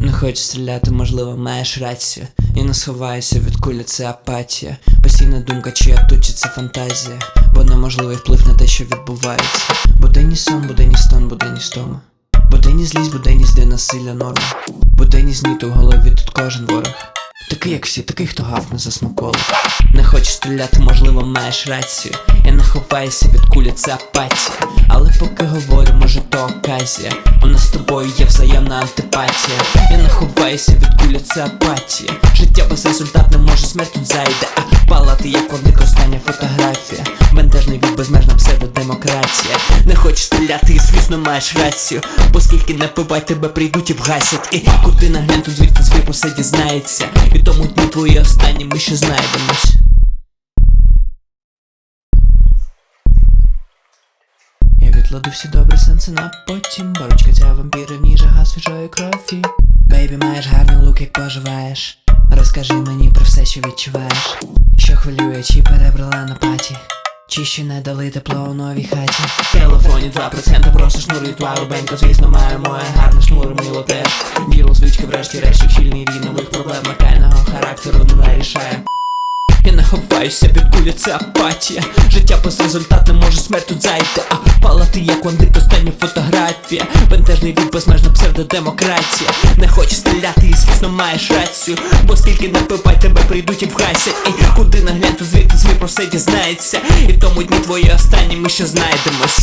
Не хочеш стріляти, можливо, маєш рацію. Я не сховаюся від кулі, це апатія. Постійна думка, чи я тут, чи це фантазія. Бо неможливий вплив на те, що відбувається. Буденні сон, буденні стон, буденні стома. Буденні злість, буденні зде насилля норма. Буденні зніти в голові тут кожен ворог. Такий, як всі, такий, хто гавне за смаколик. Не хочеш стріляти, можливо, маєш рацію. Я не ховаюся від кулі, це апатія. Але поки говорю, може то оказія. У нас з тобою є взаємна антипатія. Не ховаюся від кулі, це апатія. Життя безрезультатне, може смерть тут зайде. А палати як вогник остання фотографія. Бентежний від безмежна псевдодемократія. Не хочеш стріляти і звісно маєш рацію. Бо скільки не пивай, тебе прийдуть і вгасять. І куди наглянуть, звідки звірку все дізнається. І тому дні твої останні ми ще знайдемось. Я відкладу всі добрі сенси на потім Борочка ця вампіри в ній жага свіжої крові Бейбі, маєш гарний лук, як поживаєш? Розкажи мені про все, що відчуваєш. Що хвилює, чи перебрала на паті? Чи ще не дали тепло у новій хаті? В телефоні 2% просто шнурить твару Бенько, Звісно, має моє гарне шнур, мило теж. Діло звички врешті-решт, щільний рій нових проблем Локального характеру не вирішає ховаюся від кулі, це апатія. Життя безрезультатне, може смерть тут зайти. А палати як вандик, остання фотографія. Бентежний від безмежна псевдодемократія. Не хочеш стріляти і звісно маєш рацію. Бо скільки не пивай, тебе прийдуть і вгасять. І куди наглянь, то звідти свій про все дізнається. І тому дні твої останні ми ще знайдемось